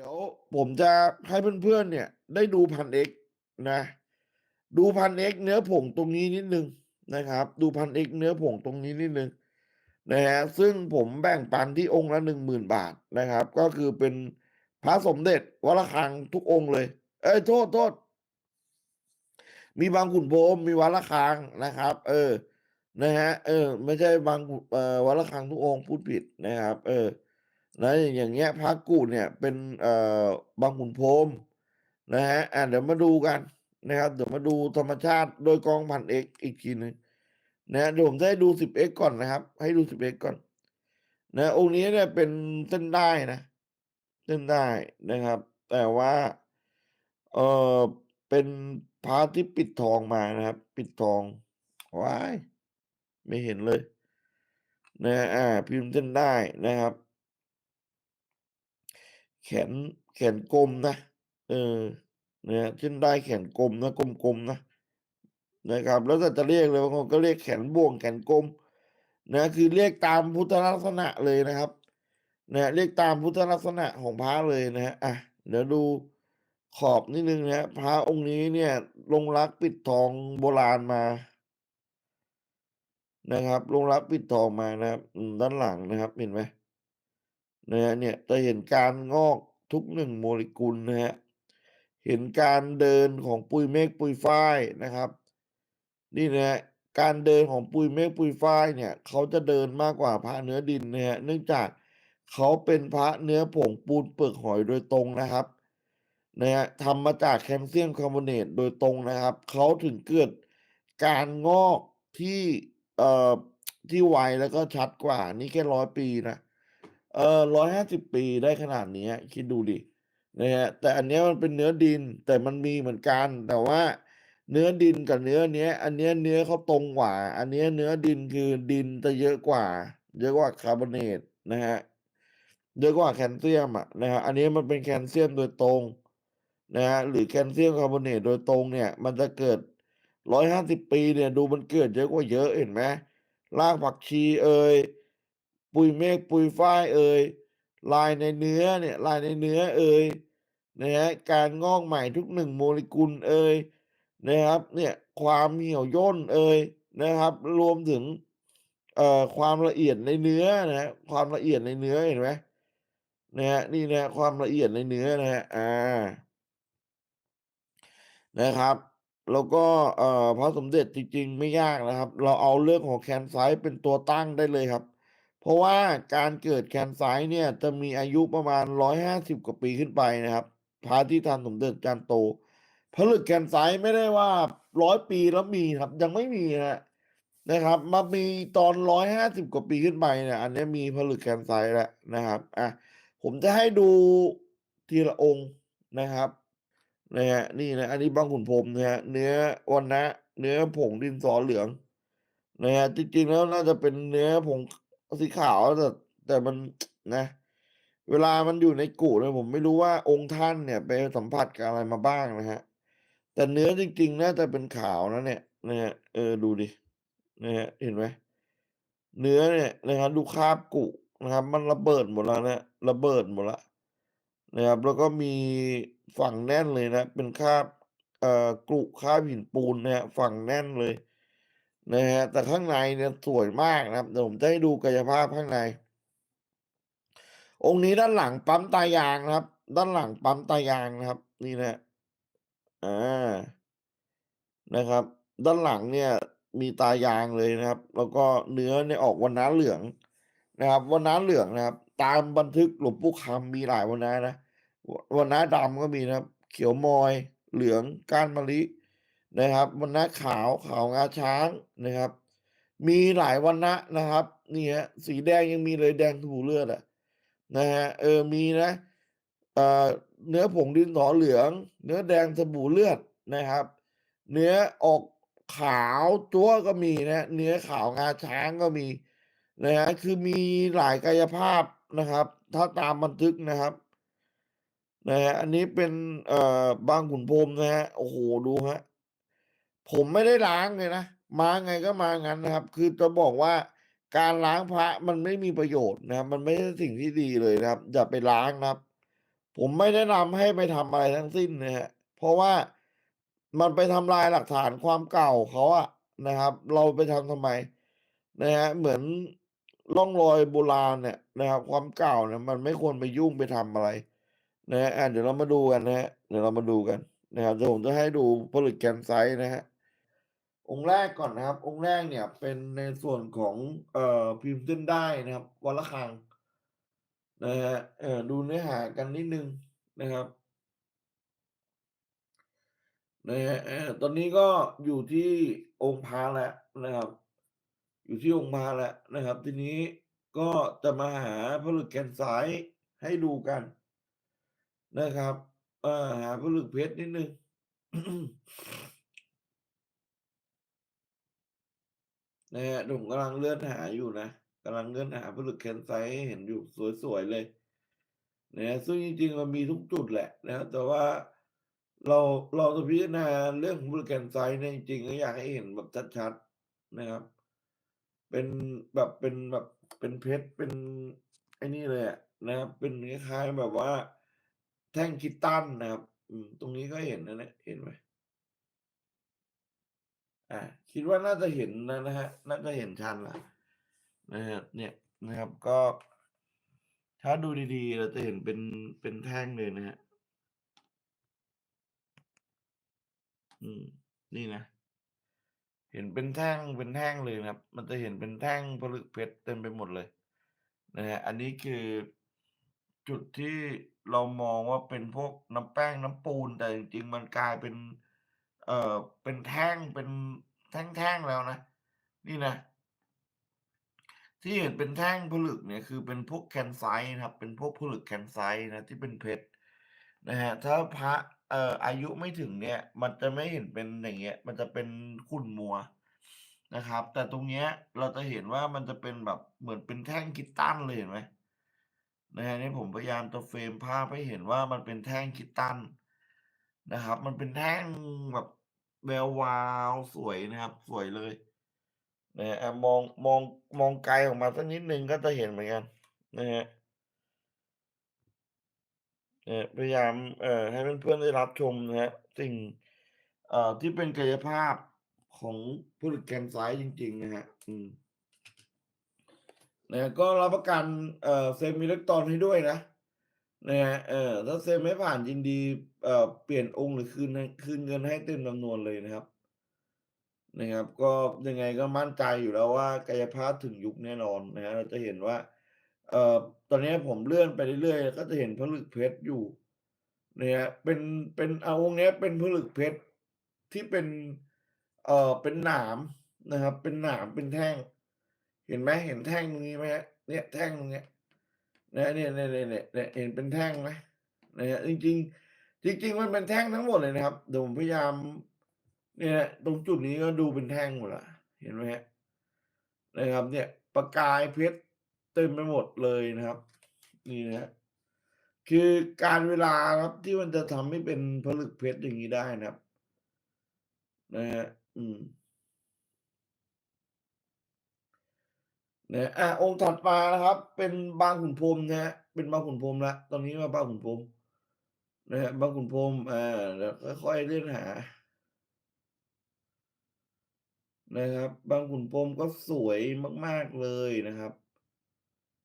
ดี๋ยวผมจะให้เพื่อนๆเนี่ย ได้ดูพันเอกนะ ดูพันเอกเนื้อผงตรงนี้นิดนึงนะครับ ดูพันเอกเนื้อผงตรงนี้นิดนึงนะฮะซึ่งผมแบ่งปันที่องค์ละหนึ่งหมื่นบาทนะครับ ก็คือเป็นพระสมเด็จวัดระฆังทุกองค์เลย เอ้ยโทษโทษมีบางขุนพรมมีวัดระฆังนะครับ เออ นะฮะ เออ ไม่ใช่บางเอ่อวัดระฆังทุกองค์พูดผิดนะครับ เออ นะอย่างเงี้ยพระกูเนี่ยเป็นเอ่อบางขุนพรมนะฮะอ่าเดี๋ยวมาดูกันนะครับ เดี๋ยวมาดูธรรมชาติโดยกองพันเอกอีกทีหนึงนะเดี๋ยวผมจะให้ดูสิบเอกก่อนนะครับ ให้ดูสิบเอกก่อน นะองค์นี้เนี่ยเป็นเส้นได้นะเส้นได้นะครับ แต่ว่าเออเป็นพระที่ปิดทองมานะครับ ปิดทองว้ายไม่เห็นเลย นะอ่า พิมพ์เส้นได้นะครับ แขนแขนกลมนะ เออเนี่ยเส้นได้แขนกลมนะกลมๆนะนะครับ แล้วแต่จะเรียกเลยบางคนก็เรียกแขนบ่วงแขนกลมนะคือเรียกตามพุทธลักษณะเลยนะครับนะเรียกตามพุทธลักษณะของพระเลยนะฮะอะเดี๋ยวดูขอบนิดนึงนะฮะพระองค์นี้เนี่ยลงรักปิดทองโบราณมา นะครับ ลงรักปิดทองมานะครับด้านหลังนะครับเห็นไหม นะฮะเนี่ยจะเห็นการงอกทุกหนึ่งโมเลกุลนะฮะเห็นการเดินของปุยเมฆปุยฝ้ายนะครับ นี่นะฮะการเดินของปุยเมฆปุยฝ้ายเนี่ยเขาจะเดินมากกว่าพระเนื้อดินนะฮะเนื่องจากเขาเป็นพระเนื้อผงปูนเปลือกหอยโดยตรงนะครับนะฮะทำมาจากแคลเซียมคาร์บอเนตโดยตรงนะครับเขาถึงเกิดการงอกที่เอ่อที่ไวแล้วก็ชัดกว่านี่แค่ร้อยปีนะ เออร้อยห้าสิบปีได้ขนาดนี้คิดดูดินะฮะแต่อันเนี้ยมันเป็นเนื้อดินแต่มันมีเหมือนกัน แต่ว่าเนื้อดินกับเนื้อเนี้ย อันเนี้ยเนื้อเขาตรงกว่า อันเนี้ยเนื้อดินคือดินจะเยอะกว่า เยอะกว่าคาร์บอเนตนะฮะเยอะกว่าแคลเซียมอะนะฮะอันนี้มันเป็นแคลเซียมโดยตรงนะฮะหรือแคลเซียมคาร์บอเนตโดยตรงเนี่ย มันจะเกิดร้อยห้าสิบปีเนี่ย ดูมันเกิดเยอะกว่าเยอะเห็นไหมรากผักชีเอ่ย ปุยเมฆปุยฝ้ายเอ่ยลายในเนื้อเนี่ยลายในเนื้อเอ่ยนะฮะการงอกใหม่ทุกหนึ่งโมเลกุลเอ่ยนะครับเนี่ยความเหี่ยวย่นเอ่ยนะครับ รวมถึงเอ่อความละเอียดในเนื้อนะฮะความละเอียดในเนื้อเห็นไหมนะฮะนี่นะความละเอียดในเนื้อนะฮะอ่านะครับ แล้วก็เอ่อพระสมเด็จจริงๆ ไม่ยากนะครับ เราเอาเรื่องของแคนไซต์เป็นตัวตั้งได้เลยครับ เพราะว่าการเกิดแคนไซต์เนี่ยจะมีอายุประมาณร้อยห้าสิบกว่าปีขึ้นไปนะครับพระที่ทันสมเด็จจานโตผลึกแคนไซต์ไม่ได้ว่าร้อยปีแล้วมีครับ ยังไม่มีนะนะครับ มามีตอนร้อยห้าสิบกว่าปีขึ้นไปเนี่ยอันนี้มีผลึกแคนไซต์แล้วนะครับอะผมจะให้ดูทีละองค์นะครับนะฮะนี่นะอันนี้บางขุนพรมนะฮะเนื้อวันนะเนื้อผงดินสอเหลืองนะฮะจริงๆแล้วน่าจะเป็นเนื้อผง สีขาวแต่แต่มันนะ เวลามันอยู่ในกุเนี่ยผมไม่รู้ว่าองค์ท่านเนี่ย ไปสัมผัสกับอะไรมาบ้างนะฮะ แต่เนื้อจริงๆน่าจะเป็นขาวนะเนี่ยนะฮะเออดูดินะฮะเห็นไหมเนื้อเนี่ยนะครับดูคราบกุนะครับ มันระเบิดหมดแล้วนะระเบิดหมดแล้วนะครับ แล้วก็มีฝังแน่นเลยนะ เป็นคราบเอ่อกรุคราบหินปูนนะฮะฝังแน่นเลย นะฮะแต่ข้างในเนี่ยสวยมากนะครับเดี๋ยวผมจะให้ดูกายภาพข้างใน องค์นี้ด้านหลังปั๊มตายางนะครับ ด้านหลังปั๊มตายางนะครับ นี่นะอ่านะครับ ด้านหลังเนี่ย มีตายางเลยนะครับ แล้วก็เนื้อเนี่ยออกวันน้าเหลืองนะครับวันน้าเหลืองนะครับ ตามบันทึกหลวงปู่คำมีหลายวันน้านะวันน้าดำก็มีนะครับ เขียวมอย เหลืองก้านมะลิ นะครับวันน้าขาวขาวงาช้างนะครับ มีหลายวันนะนะครับนี่ฮะสีแดงยังมีเลยแดงถูเลือดอะนะฮะเออมีนะเอ่อเนื้อผงดินสอเหลือง เนื้อแดงสบู่เลือดนะครับ เนื้อออกขาวจั๊วก็มีนะ เนื้อขาวงาช้างก็มีนะฮะคือมีหลายกายภาพนะครับ ถ้าตามบันทึกนะครับนะฮะอันนี้เป็นเอ่อบางขุนพรมนะฮะโอ้โหดูฮะ ผมไม่ได้ล้างเลยนะ มาไงก็มางั้นนะครับ คือจะบอกว่าการล้างพระมันไม่มีประโยชน์นะครับ มันไม่ใช่สิ่งที่ดีเลยนะครับ อย่าไปล้างนะครับ ผมไม่แนะนำให้ไปทำอะไรทั้งสิ้นนะครับเพราะว่ามันไปทำลายหลักฐานความเก่าเขาอะนะครับ เราไปทำทำไมนะครับเหมือนร่องรอยโบราณเนี่ยนะครับ ความเก่าเนี่ยมันไม่ควรไปยุ่งไปทำอะไรนะครับอาเดี๋ยวเรามาดูกันนะครับเดี๋ยวเรามาดูกันนะครับเดี๋ยวผมจะให้ดูผลึกแกนไซต์นะครับ องค์แรกก่อนนะครับ องค์แรกเนี่ยเป็นในส่วนของเอ่อพิมพ์เส้นได้นะครับวัดระฆังนะครับเอ่อดูเนื้อหากันนิดนึงนะครับนะครับเอ่อตอนนี้ก็อยู่ที่องค์พระแล้วนะครับ อยู่ที่องค์พระแล้วนะครับ ทีนี้ก็จะมาหาผลึกแกนไซต์ให้ดูกันนะครับ เอ่อหาผลึกเพชรนิดนึง นะครับผมกำลังเลื่อนหาอยู่นะกำลังเลื่อนหาผลึกแคนไซเห็นอยู่สวยๆเลยนะซึ่งจริงๆมันมีทุกจุดแหละนะครับแต่ว่าเราเราจะพิจารณาเรื่องของผลึกแคนไซเนี่ยจริงๆก็อยากให้เห็นแบบชัดๆนะครับ เป็นแบบเป็นแบบเป็นเพชรเป็นไอ้นี่เลยอะนะครับ เป็นคล้ายๆแบบว่า แท่งคิตตันนะครับตรงนี้ก็เห็นนะเนี่ยเห็นไหม อาคิดว่าน่าจะเห็นนะนะครับน่าจะเห็นชัดแล้วนะครับเนี่ยนะครับก็ ถ้าดูดีๆ เราจะเห็นเป็นเป็นแท่งเลยนะครับอืม นี่นะ เห็นเป็นแท่งเป็นแท่งเลยนะครับ มันจะเห็นเป็นแท่งผลึกเพชรเต็มไปหมดเลยนะครับอันนี้คือจุดที่เรามองว่าเป็นพวกน้ำแป้งน้ำปูนแต่จริงๆมันกลายเป็น เอ่อเป็นแท่งเป็นแท่งๆแล้วนะ นี่นะ ที่เห็นเป็นแท่งผลึกเนี่ยคือเป็นพวกแคนไซต์นะครับ เป็นพวกผลึกแคนไซต์นะที่เป็นเพชรนะครับถ้าพระเอ่ออายุไม่ถึงเนี่ย มันจะไม่เห็นเป็นอย่างเงี้ย มันจะเป็นขุ่นมัวนะครับ แต่ตรงเนี้ยเราจะเห็นว่ามันจะเป็นแบบเหมือนเป็นแท่งคิตตันเลยเห็นไหมนะครับนี่ผมพยายามจะเฟรมภาพให้เห็นว่ามันเป็นแท่งคิตตันนะครับ มันเป็นแท่งแบบ แวววาวสวยนะครับ สวยเลยนะอ่ามองมองมองไกลออกมาสักนิดหนึ่งก็จะเห็นเหมือนกันนะครับเอ่อพยายามเอ่อให้เพื่อนๆได้รับชมนะครับสิ่งเอ่อที่เป็นกายภาพของผู้ลึกแกนไซต์จริง ๆ นะครับอืมนะก็รับประกันเอ่อเซมิเล็กตรอนให้ด้วยนะ นะครับเอ่อถ้าเซมไม่ผ่านยินดีเอ่อเปลี่ยนองค์หรือคืนคืนเงินให้เต็มจำนวนเลยนะครับ นะครับ ก็ยังไงก็มั่นใจอยู่แล้วว่ากายภาพถึงยุคแน่นอนนะครับเราจะเห็นว่า เอ่อตอนนี้ผมเลื่อนไปเรื่อยๆก็จะเห็นผลึกเพชรอยู่นะครับเป็นเป็นเอาองค์นี้เป็นผลึกเพชรที่เป็น เอ่อเป็นหนามนะครับ เป็นหนามเป็นแท่ง เห็นไหมเห็นแท่งตรงนี้ไหมเนี่ยแท่งตรงเนี้ย นะเนี่ยเนี่ยเนี่ยเนี่ยเห็นเป็นแท่งไหมนะครับจริง ๆ จริง ๆ มันเป็นแท่งทั้งหมดเลยนะครับเดี๋ยวผมพยายาม เนี่ยตรงจุดนี้ก็ดูเป็นแท่งหมดล้วเห็นไหมครับนะครับ เนี่ยประกายเพชรเต็มไปหมดเลยนะครับ นี่นะคือการเวลาครับที่มันจะทำให้เป็นผลึกเพชรอย่างงี้ได้นะครับ นะครับอืม นะอาองค์ถัดมานะครับ เป็นบางขุนพรมนะครับเป็นบางขุนพรมแล้วตอนนี้มาบางขุนพรมนะครับางขุนพรมอาเดี๋ยวค่อยๆเลื่อนหา นะครับ บางขุนพรมก็สวยมาก ๆเลยนะครับ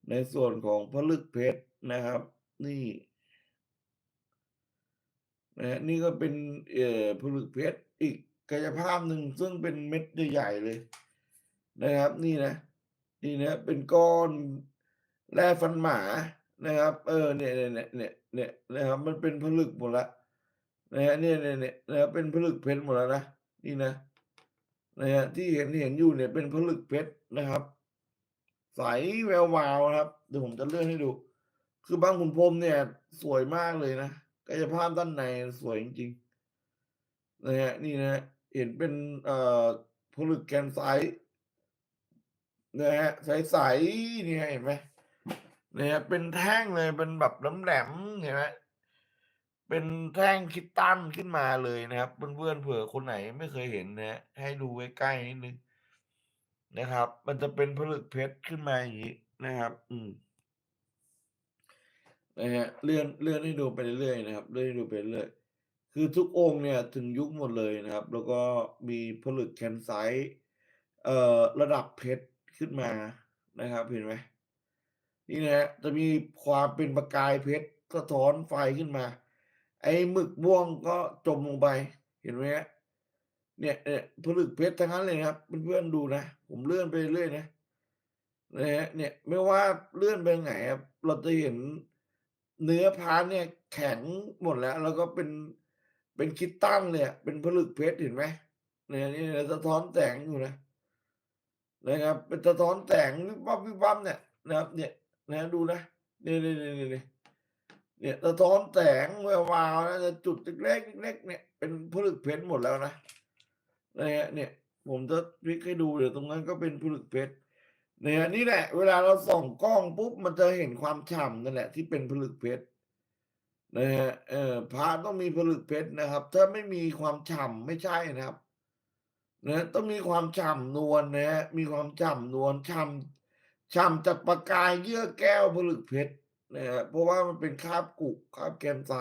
ในส่วนของผลึกเพชรนะครับ นี่นะนี่ก็เป็นเอ่อผลึกเพชรอีกกายภาพหนึ่งซึ่งเป็นเม็ดใหญ่ๆเลย นะครับ นี่นะ นี่นะเป็นก้อนแร่ฟันหมานะครับ เออเนี่ยๆๆเนี่ยเนี่ยนะครับ มันเป็นผลึกหมดล้วนะครับเนี่ยๆๆนะครับเป็นผลึกเพชรหมดแล้วนะนี่นะนะครับที่เห็นเห็นอยู่เนี่ยเป็นผลึกเพชรนะครับ ใสแวววาวนะครับเดี๋ยวผมจะเลื่อนให้ดู คือบางขุนพรมเนี่ย สวยมากเลยนะกายภาพด้านในสวยจริงๆนะครับนี่นะ เห็นเป็นเอ่อผลึกแกนไซต์ นะครับใสๆเนี่ยเห็นไหมนะครับเป็นแท่งเลยเป็นแบบแหลมๆเห็นไหมเป็นแท่งคิตตันขึ้นมาเลยนะครับเพื่อนๆเผื่อคนไหนไม่เคยเห็นนะครับให้ดูไว้ใกล้นิดหนึ่งนะครับ มันจะเป็นผลึกเพชรขึ้นมาอย่างงี้นะครับ อืมนะฮะเลื่อนเลื่อนให้ดูไปเรื่อยๆนะครับเลื่อนให้ดูไปเรื่อยๆคือทุกองค์เนี่ยถึงยุคหมดเลยนะครับ แล้วก็มีผลึกแคนไซต์เอ่อระดับเพชร ขึ้นมานะครับเห็นไหมนี่นะฮะจะมีความเป็นประกายเพชรสะท้อนไฟขึ้นมา ไอ้หมึกม่วงก็จมลงไปเห็นไหมฮะเนี่ยเนี่ยผลึกเพชรทั้งนั้นเลยนะครับเพื่อนๆดูนะ ผมเลื่อนไปเรื่อยๆนะนะฮะเนี่ยไม่ว่าเลื่อนไปไหนครับเราจะเห็นเนื้อพาร์ตเนี่ยแข็งหมดแล้ว แล้วก็เป็นเป็นคริสตัลเลยอะเป็นผลึกเพชรเห็นไหมเนี่ยนี่สะท้อนแสงอยู่นะ นะครับเป็นสะท้อนแสงวิบวับวิบวับเนี่ยนะครับ เนี่ยนะดูนะเนี่นี่นี่นี่เนี่ยสะท้อนแสงแวววาวนะจุดเล็กๆเล็กๆเนี่ยเป็นผลึกเพชรหมดแล้วนะนะฮะเนี่ย ผมจะพลิกให้ดูเดี๋ยวตรงนั้นก็เป็นผลึกเพชรเนี่ยนี่แหละ เวลาเราส่องกล้องปุ๊บมันจะเห็นความฉ่ำนั่นแหละ ที่เป็นผลึกเพชรนะฮะเออพระต้องมีผลึกเพชรนะครับ ถ้าไม่มีความฉ่ำไม่ใช่นะครับ นะต้องมีความฉ่ำนวลนะฮะมีความฉ่ำนวลฉ่ำฉ่ำจากประกายเยื่อแก้วผลึกเพชรนะฮะเพราะว่ามันเป็นคาบกุคาบแกมไซ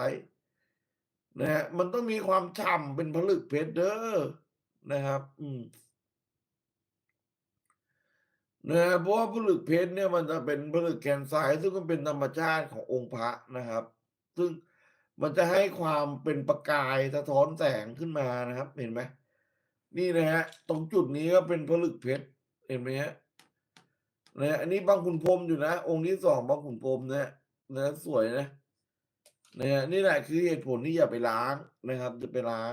นะฮะมันต้องมีความฉ่ำเป็นผลึกเพชรเด้อนะครับ อืมนะเพราะว่าผลึกเพชรเนี่ยมันจะเป็นผลึกแกนไซซึ่งมันเป็นธรรมชาติขององค์พระนะครับ ซึ่งมันจะให้ความเป็นประกายสะท้อนแสงขึ้นมานะครับ เห็นไหม นี่นะฮะ ตรงจุดนี้ก็เป็นผลึกเพชรเห็นไหมฮะนะอันนี้บางขุนพรมอยู่นะ องค์ที่สองบางขุนพรมนะนะสวยนะนะฮะนี่แหละคือเหตุผลที่อย่าไปล้างนะครับจะไปล้าง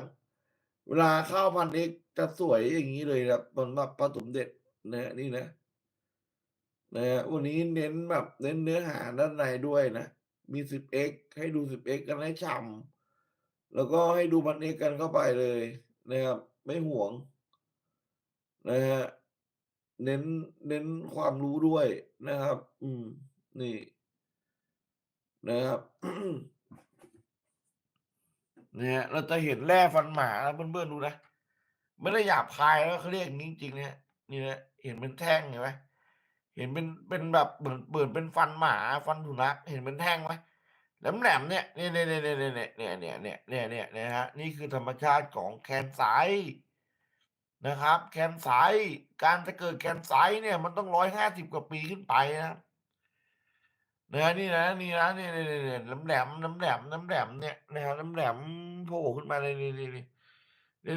เวลาเข้าพันเอกจะสวยอย่างนี้เลยครับสำหรับพระสมเด็จนะนี่นะนะฮะวันนี้เน้นแบบเน้นเนื้อหาด้านในด้วยนะ มี 10x ให้ดู 10x กันให้ฉ่ำแล้วก็ให้ดู 1000x กันเข้าไปเลยนะครับ ไม่ห่วงนะฮะเน้นเน้นความรู้ด้วยนะครับ อืม นี่ นะครับเนี่ยเราจะเห็นแร่ฟันหมานะเพื่อนๆดูนะไม่ได้หยาบคายแล้วเขาเรียกอย่างนี้จริงๆเนี่ยนี่นะเห็นเป็นแท่งเห็นไหมเห็นเป็นเป็นแบบเหมือนเปิดเป็นฟันหมา ฟันสุนัขเห็นเป็นแท่งไหม แหลมแหลมเนี่ยเนี่ยเนี่ยเนี่ยเนี่ยเนี่ยเนี่ยเนี่ยเนี่ยเนี่ยเนี่ยนะฮะนี่คือธรรมชาติของแคนไซนะครับ แคนไซการจะเกิดแคนไซเนี่ยมันต้องร้อยห้าสิบกว่าปีขึ้นไปนะครับนะนี่นะนี่นะนี่นี่นี่แหลมแหลมน้ำแหลมน้ำแหลมเนี่ยนะครับน้ำแหลมโผล่ขึ้นมาเลยนี่นี่นี่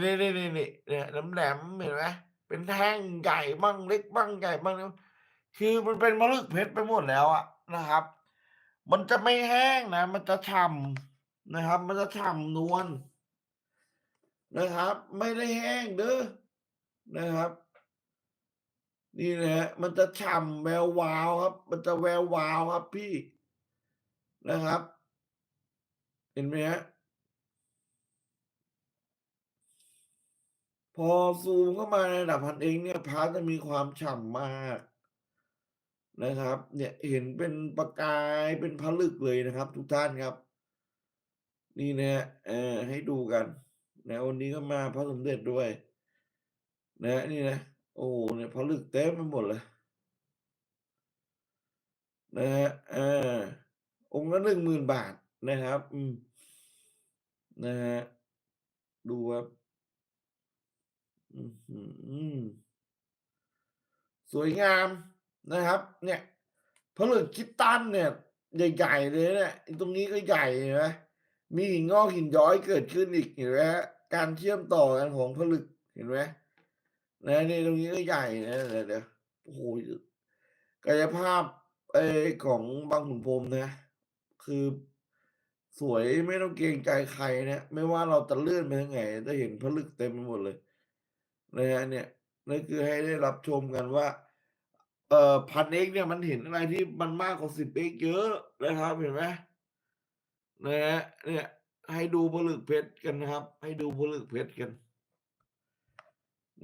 นี่นี่นี่นี่เนี่ยน้ำแหลมเห็นไหมเป็นแท่งใหญ่บ้างเล็กบ้างใหญ่บ้างคือมันเป็นมะลึกเพชรไปหมดแล้วอะนะครับ มันจะไม่แห้งนะ มันจะฉ่ำนะครับ มันจะฉ่ำนวลนะครับ ไม่ได้แห้งเด้อนะครับ นี่นะฮะมันจะฉ่ำแวววาวครับ มันจะแวววาวครับพี่นะครับ เห็นไหมฮะพอซูมเข้ามาในระดับพันเองเนี่ยพาร์ทจะมีความฉ่ำมาก นะครับ เนี่ยเห็นเป็นประกายเป็นผลึกเลยนะครับ ทุกท่านครับ นี่นะฮะเออให้ดูกันนะวันนี้ก็มาพระสมเด็จด้วย นะนี่นะ โอ้เนี่ยผลึกเต็มไปหมดเลยนะฮะเออองค์ละหนึ่งหมื่นบาทนะครับ อืมนะฮะดูครับอื้อฮือสวยงาม นะครับ เนี่ยผลึกคริสตัลเนี่ยใหญ่ๆเลยเนี่ยตรงนี้ก็ใหญ่เห็นไหมมีหินงอกหินย้อยเกิดขึ้นอีกเห็นไหมฮะการเชื่อมต่อกันของผลึกเห็นไหมนะนี่ตรงนี้ก็ใหญ่นะเดี๋ยวเดี๋ยวโอ้โหกายภาพไอ้ของบางขุนพรมนะ คือสวยไม่ต้องเกรงใจใครนะไม่ว่าเราจะเลื่อนไปทางไหนจะเห็นผลึกเต็มไปหมดเลยนะฮะเนี่ยนั่นคือให้ได้รับชมกันว่า เอ่อ 1000x เนี่ยมันเห็นอะไรที่มันมากกว่า 10x เอกเยอะนะครับ เห็นไหมนะฮะเนี่ย ให้ดูผลึกเพชรกันนะครับ ให้ดูผลึกเพชรกัน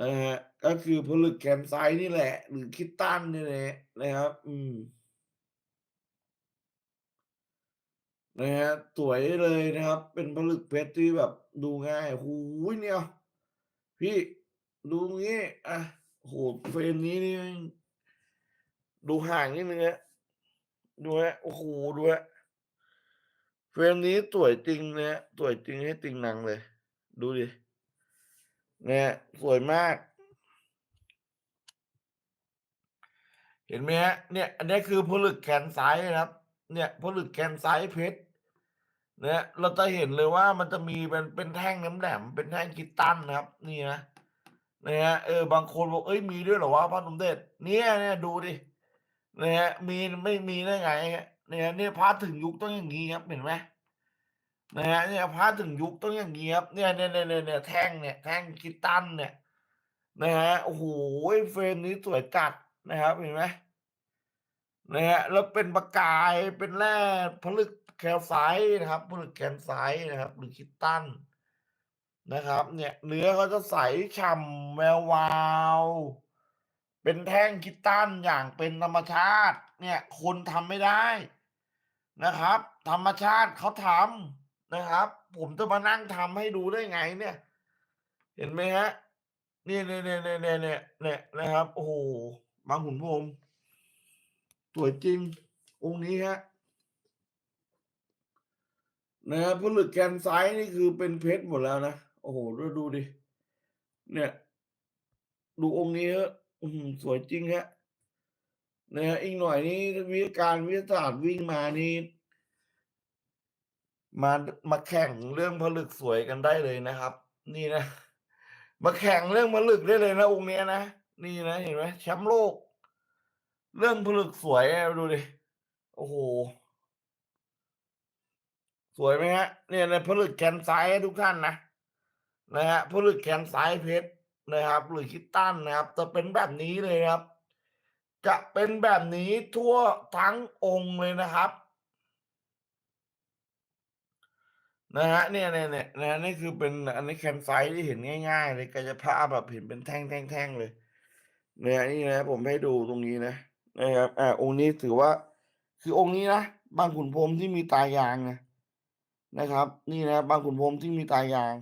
นะฮะก็คือผลึกแคนไซต์นี่แหละ หรือคริสตัลนี่แหละนะครับ อืมนะฮะสวยเลยนะครับ เป็นผลึกเพชรที่แบบ ดูง่ายโอ้โฮเนี่ย พี่ดูงี้อะโอ้โฮเฟรมนี้นี่ ดูห่างนิดนึงครับดูครับโอ้โฮดูครับเฟรมนี้สวยจริงนะครับสวยจริงให้ติงหนังเลย ดูดิเนี่ยสวยมาก เห็นไหมครับเนี่ย อันนี้คือผลึกแคนไซต์นะครับ เนี่ยผลึกแคนไซต์เพชรเนี่ยเราจะเห็นเลยว่ามันจะมีเป็นเป็นแท่งแหลมเป็นแท่งคริสตัลนะครับ นี่นะนะครับเออบางคนบอกเฮ้ยมีด้วยเหรอวะพระสมเด็จเนี่ยเนี่ยดูดิ นะครับมีไม่มีได้ไงเนี่ยเนี่ยพระถึงยุคต้องอย่างงี้ครับเห็นไหม?นะครับเนี่ยพระถึงยุคต้องอย่างงี้ครับเนี่ยเนี่ยๆๆๆแท่งเนี่ยแท่งคริสตัลเนี่ยนะครับโอ้โฮเฟรมนี้สวยจัดนะครับเห็นไหม?นะครับแล้วเป็นประกายเป็นแร่ผลึกแคลไซต์นะครับผลึกแคนไซต์นะครับ หรือคริสตัลนะครับ เนี่ย เนื้อเขาจะใสฉ่ำแวววาว เป็นแท่งคริสตัลอย่างเป็นธรรมชาติ เนี่ย คนทำไม่ได้นะครับ ธรรมชาติเขาทำนะครับ ผมจะมานั่งทำให้ดูได้ไง เนี่ย เห็นไหมครับ?เนี่ยๆๆๆๆๆเนี่ยเนี่ยนะครับ โอ้โฮบางขุนพรมสวยจริง องค์นี้ครับนะครับผลึกแคนไซต์นี่คือเป็นเพชรหมดแล้วนะ โอ้โฮแล้วดูดิ เนี่ย ดูองค์นี้ครับอื้ อฮือสวยจริงครับนะครับอีกหน่อยนี่วิทยาการวิทยาศาสตร์วิ่งมานี่มามาแข่งเรื่องผลึกสวยกันได้เลยนะครับ นี่นะ มาแข่งเรื่องผลึกได้เลยนะองค์เนี้ยนะนี่นะเห็นไหม?แชมป์โลก เรื่องผลึกสวยอะดูดิโอ้โฮสวยไหมครับ?เนี่ยๆผลึกแคนไซต์ทุกท่านนะนะครับผลึกแคนไซต์เพชร นะครับหรือคริสตัลนะครับ จะเป็นแบบนี้เลยครับ จะเป็นแบบนี้ทั่วทั้งองค์เลยนะครับนะครับเนี่ยๆๆนะครับนี่คือเป็นอันนี้แคนไซที่เห็นง่าย ๆ เลยกายภาพแบบเห็นเป็นแท่งๆๆเลยเนี่ยนี่นะผมให้ดูตรงนี้นะนะครับอาองค์นี้ถือว่า คือองค์นี้นะบางขุนพรมที่มีตายางนะนะครับ นี่นะบางขุนพรมที่มีตายาง